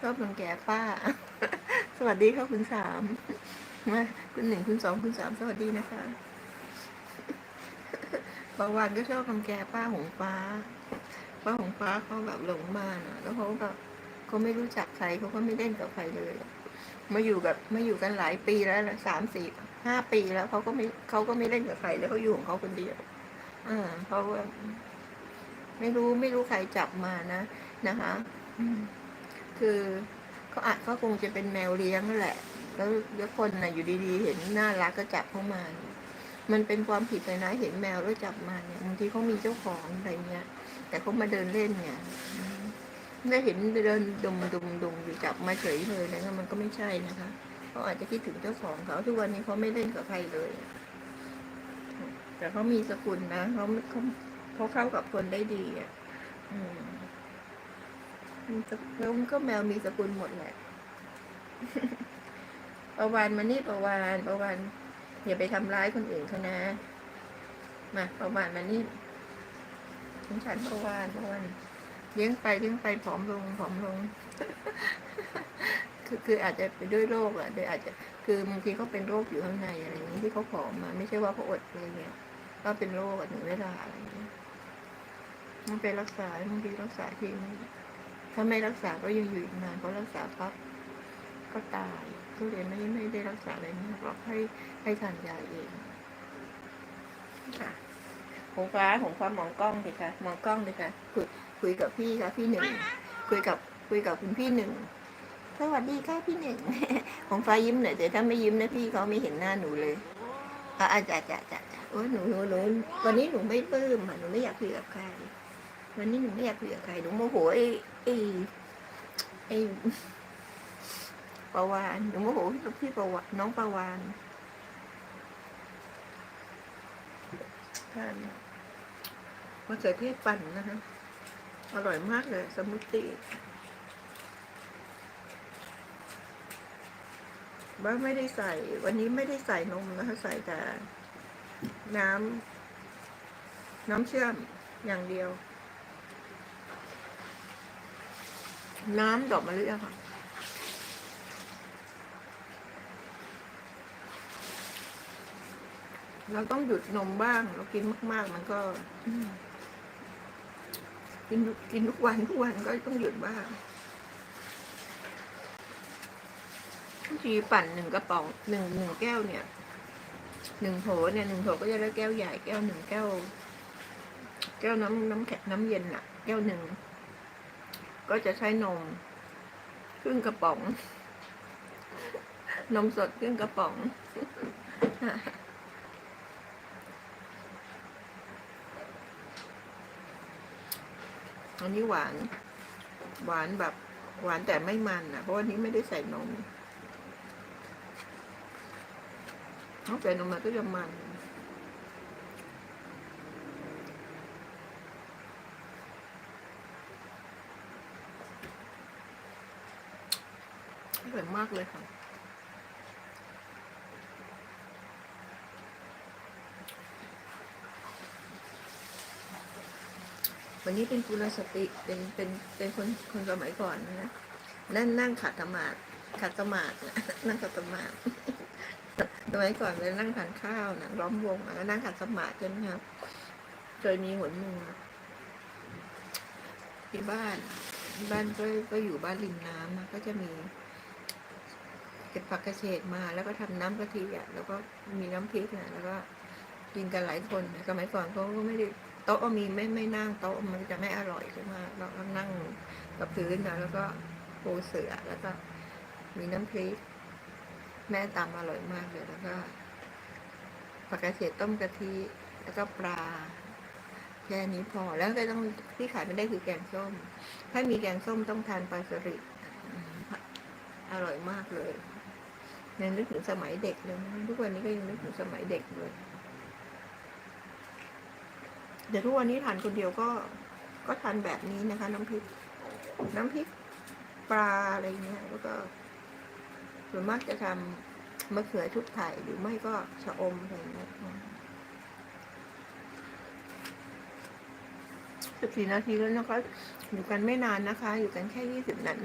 ชอบรังแก่ป้า สวัสดีครับคุณสามมาคุณหนึ่งคุณสองคุณสามสวัสดีนะคะบางวันก็ชอบรังแกป้าหงฟ้า ป้าหงฟ้าเขาแบบหลงมานะแล้วเขาก็เขาไม่รู้จักใครเขาก็ไม่เล่นกับใครเลยมาอยู่กับมาอยู่กันหลายปีแล้วนะสามสี่ห้าปีแล้วเขาก็ไม่เขาก็ไม่เล่นกับใครแล้วเขาอยู่ของเขาคนเดียวอ่าเพราะว่าไม่รู้ไม่รู้ใครจับมานะนะคะ อืม คือเขาอาจเขาคงจะเป็นแมวเลี้ยงนั่นแหละ แล้วเดี๋ยวคนน่ะอยู่ดีๆ เห็นน่ารักก็จับเข้ามา มันเป็นความผิดเลยนะ เห็นแมวแล้วจับมาเนี่ยบางทีเขามีเจ้าของอะไรเงี้ย แต่เขามาเดินเล่นเนี่ยอืมได้เห็นเดินดุมดุมดุมอยู่จับมาเฉยเลยนะมันก็ไม่ใช่นะคะเขาอาจจะคิดถึงเจ้าของเขาทุกวันนี้เขาไม่เล่นกับใครเลย แต่เขามีสกุลนะเขาเขาเขาเข้ากับคนได้ดีอะ อืม มีสกุลแล้วก็แมวมีสกุลหมดแหละประวานมานี่ประวานประวานอย่าไปทำร้ายคนอื่นเขานะ มาประวานมานี่สงสารประวานประวานเลี้ยงไปเลี้ยงไปผอมลงผอมลง คือคืออาจจะไปด้วยโรคอะโดยอาจจะคือบางทีเขาเป็นโรคอยู่ข้างในอะไรอย่างนี้ที่เขาผอมมาไม่ใช่ว่าเขาอดอะไรเงี้ยก็เป็นโรคอะถึงเวลาอะไรอย่างเงี้ยมันไปรักษาบางทีรักษาทีนึง ถ้าไม่รักษาก็ยังอยู่อีกนานเพราะรักษาปั๊บก็ตายก็เลยไม่ไม่ได้รักษาอะไรมากหรอกให้ให้ทานยาเองค่ะหงฟ้าหงฟ้ามองกล้องเลยค่ะมองกล้องเลยค่ะคุยคุยกับพี่ค่ะพี่หนึ่งคุยกับคุยกับคุณพี่หนึ่งสวัสดีค่ะพี่หนึ่งของฟ้ายิ้มหน่อยแต่ถ้าไม่ยิ้มนะพี่เขาไม่เห็นหน้าหนูเลยอะอาจารย์จ้ะจ้ะจ้ะโอ้ยหนูหนูหนูวันนี้หนูไม่ปลื้มอะหนูไม่อยากคุยกับใครวันนี้หนูไม่อยากคุยกับใครหนูโมโหไอ้ ไอ้ไอ้ประวานหนูโมโหพี่ประวานน้องประวานทานมะเขือเทศปั่นนะคะอร่อยมากเลย สมูทตี้ว่าไม่ได้ใส่ วันนี้ไม่ได้ใส่นมนะคะใส่แต่น้ำน้ำเชื่อมอย่างเดียว น้ำดอกมะลิอะค่ะเราต้องหยุดนมบ้าง เรากินมาก ๆ มันก็กินกินทุกวันทุกวันก็ต้องหยุดบ้างบางทีปั่นหนึ่งกระป๋องหนึ่งหนึ่งแก้วเนี่ยหนึ่งโถเนี่ยหนึ่งโถก็จะได้แก้วใหญ่แก้วหนึ่งแก้ว แก้วน้ำน้ำแข็งน้ำเย็นอะแก้วหนึ่ง ก็จะใช้นม ครึ่งกระป๋อง นมสดครึ่งกระป๋อง อันนี้หวาน หวานแบบ หวานแต่ไม่มันอะเพราะวันนี้ไม่ได้ใส่นมถ้าใส่นมมันก็จะมัน อร่อยมากเลยค่ะ วันนี้เป็นกุลสติเป็นเป็นเป็นคนคนสมัยก่อนนะนั่งนั่งขัดสมาธิขัดสมาธินั่งขัดสมาธิสมัยก่อนเลยนั่งทานข้าวนะล้อมวงแล้วนั่งขัดสมาธิใช่ไหมครับเคยมีหนหนึ่งที่บ้าน บ้านก็ก็อยู่บ้านริมน้ำนะก็จะมี ก็บผักกระเฉดมา แล้วก็ทำน้ำกะทิอะแล้วก็มีน้ำพริกนะแล้วก็กินกันหลายคนสมัยก่อนเขาก็ไม่ได้โต๊ะมีไม่ไม่นั่งโต๊ะมันจะไม่อร่อยใช่ไหมเราก็นั่งกับพื้นนะแล้วก็ปูเสือแล้วก็มีน้ำพริก แม่ตำอร่อยมากเลยแล้วก็ผักกระเฉดต้มกะทิแล้วก็ปลาแค่นี้พอแล้วก็ต้องที่ขายไม่ได้คือแกงส้ม ถ้ามีแกงส้มต้องทานปลาสลิดอร่อยมากเลย ยังนึกถึงสมัยเด็กเลยทุกวันนี้ก็ยังนึกถึงสมัยเด็กเลยเดี๋ยวทุกวันนี้ทานคนเดียวก็ก็ทานแบบนี้นะคะ น้ำพริก น้ำพริกปลาอะไรเงี้ยแล้วก็ส่วนมากจะทำมะเขือชุบไข่หรือไม่ก็ชะอมอะไรเงี้ยสิบสี่นาทีแล้วนะคะ อยู่กันไม่นานนะคะ อยู่กันแค่ยี่สิบนาที